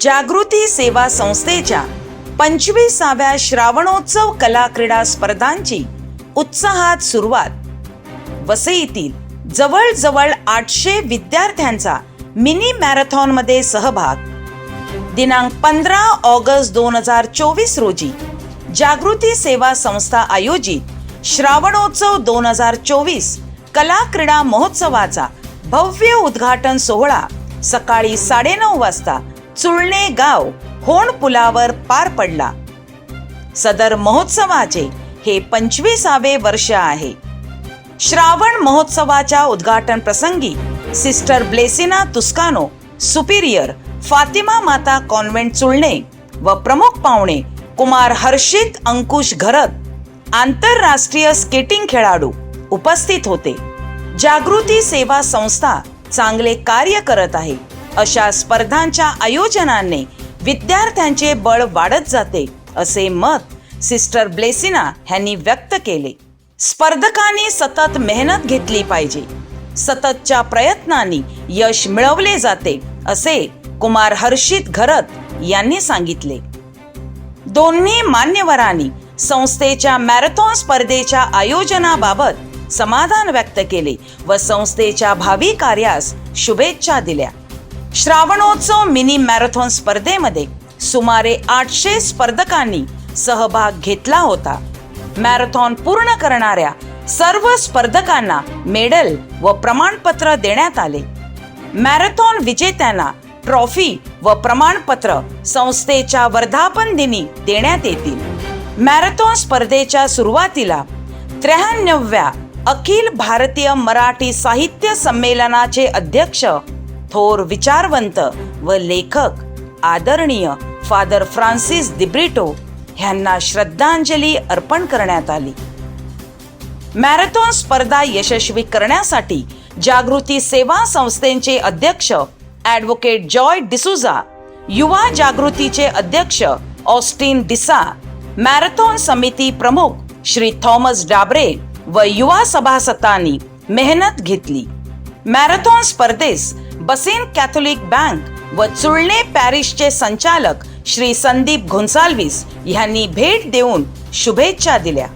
जागृती सेवा संस्थेच्या पंचवीसाव्या श्रावणोत्सव कला क्रीडा स्पर्धांची उत्साहात सुरुवात. वसईतील जवळजवळ आठशे विद्यार्थ्यांचा मिनी मॅरेथॉनमध्ये सहभाग. दिनांक पंधरा ऑगस्ट दोन हजार चोवीस रोजी जागृती सेवा संस्था आयोजित श्रावणोत्सव दोन हजार चोवीस कला क्रीडा महोत्सवाचा भव्य उद्घाटन सोहळा सकाळी साडेनऊ वाजता चुळणे गाव होण पुलावर पार पडला. सदर महोत्सवाचे हे पंचवीसावे वर्ष आहे. श्रावण महोत्सवाच्या उद्घाटन प्रसंगी sister Blessina Tuscano superior Fatima Mata convent Chulne व प्रमुख पाहुणे कुमार हर्षित अंकुश घरत आंतरराष्ट्रीय स्केटिंग खेळाडू उपस्थित होते. जागृती सेवा संस्था चांगले कार्य करत आहे. अशा स्पर्धांच्या आयोजनाने विद्यार्थ्यांचे बळ वाढत जाते असे मत सिस्टर ब्लेसिना ह्यांनी व्यक्त केले. स्पर्धकांनी सतत मेहनत घेतली पाहिजे. सततच्या प्रयत्नांनी यश मिळवले जाते असे कुमार हर्षित घरत यांनी सांगितले. दोन्ही मान्यवरांनी संस्थेच्या मॅरेथॉन स्पर्धेच्या आयोजनाबाबत समाधान व्यक्त केले व संस्थेच्या भावी कार्यास शुभेच्छा दिल्या. श्रावणोत्सव मिनी मॅरेथॉन स्पर्धेमध्ये सुमारे आठशे स्पर्धकांनी सहभाग घेतला होता. मॅरेथॉन पूर्ण करणाऱ्या सर्व स्पर्धकांना मेडल व प्रमाणपत्र देण्यात आले. मॅरेथॉन विजेत्यांना ट्रॉफी व प्रमाणपत्र संस्थेच्या वर्धापन दिनी देण्यात येतील. मॅरेथॉन स्पर्धेच्या सुरुवातीला त्र्याण्णव्या अखिल भारतीय मराठी साहित्य संमेलनाचे अध्यक्ष थोर विचारवंत व लेखक आदरणीय फादर फ्रान्सिस दिब्रिटो ह्यांना श्रद्धांजली अर्पण करण्यात आली. मॅरेथॉन स्पर्धा यशस्वी करण्यासाठी जागृती सेवा संस्थेचे अध्यक्ष ॲडव्होकेट जॉय डिसुजा युवा जागृतीचे अध्यक्ष ऑस्टिन डिसा मॅरेथॉन समिती प्रमुख श्री थॉमस डाबरे व युवा सभासदांनी मेहनत घेतली. मॅरेथॉन स्पर्धेस बसेन कॅथोलिक बँक व चुळणे पॅरिशचे संचालक श्री संदीप घोन्साल्विस यांनी भेट देऊन शुभेच्छा दिल्या.